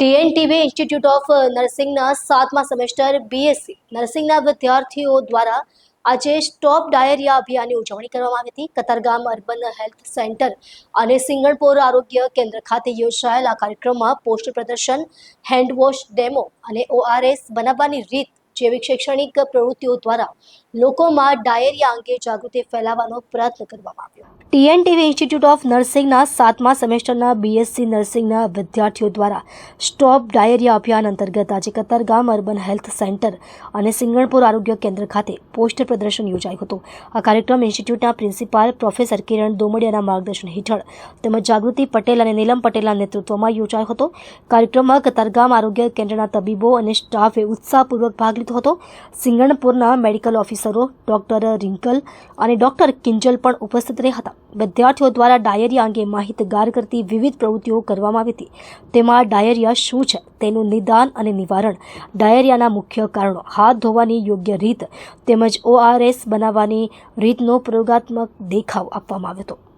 ટીએનટીવી institute of નર્સિંગના સાતમા semester BSc. નર્સિંગના વિદ્યાર્થીઓ દ્વારા આજે સ્ટોપ ડાયરિયા અભિયાનની ઉજવણી કરવામાં આવી હતી. કતારગામ અર્બન હેલ્થ સેન્ટર અને સિંગણપોર આરોગ્ય કેન્દ્ર ખાતે યોજાયેલા કાર્યક્રમમાં પોસ્ટર પ્રદર્શન, હેન્ડવોશ ડેમો અને ઓઆરએસ બનાવવાની રીત જેવી શૈક્ષણિક પ્રવૃત્તિઓ દ્વારા લોકોમાં ડાયરિયા અંગે જાગૃતિ ફેલાવવાનો પ્રયત્ન કરવામાં આવ્યો. ટીએનટીવી ઇન્સ્ટિટ્યૂટ ઓફ નર્સિંગના સાતમા સેમેસ્ટરના બીએસસી નર્સિંગના વિદ્યાર્થીઓ દ્વારા સ્ટોપ ડાયેરિયા અભિયાન અંતર્ગત આજે કતારગામ અર્બન હેલ્થ સેન્ટર અને સિંગણપુર આરોગ્ય કેન્દ્ર ખાતે પોસ્ટર પ્રદર્શન યોજાયું હતું. આ કાર્યક્રમ ઇન્સ્ટિટ્યૂટના પ્રિન્સિપાલ પ્રોફેસર કિરણ દોમડિયાના માર્ગદર્શન હેઠળ તેમજ જાગૃતિ પટેલ અને નીલમ પટેલના નેતૃત્વમાં યોજાયો હતો. કાર્યક્રમમાં કતારગામ આરોગ્ય કેન્દ્રના તબીબો અને સ્ટાફે ઉત્સાહપૂર્વક ભાગ લીધો હતો. સિંગણપુરના મેડિકલ ઓફિસરો ડોક્ટર રિંકલ અને ડોક્ટર કિંજલ પણ ઉપસ્થિત રહ્યા હતા. વિદ્યાર્થીઓ દ્વારા ડાયરિયા અંગે માહિતગાર કરતી વિવિધ પ્રવૃત્તિઓ કરવામાં આવી હતી. તેમાં ડાયરિયા શું છે? તેનું નિદાન અને નિવારણ ડાયરિયાના મુખ્ય કારણો, હાથ ધોવાની યોગ્ય રીત તેમજ ઓઆરએસ બનાવવાની રીતનો પ્રયોગાત્મક દેખાવ આપવામાં આવ્યો હતો.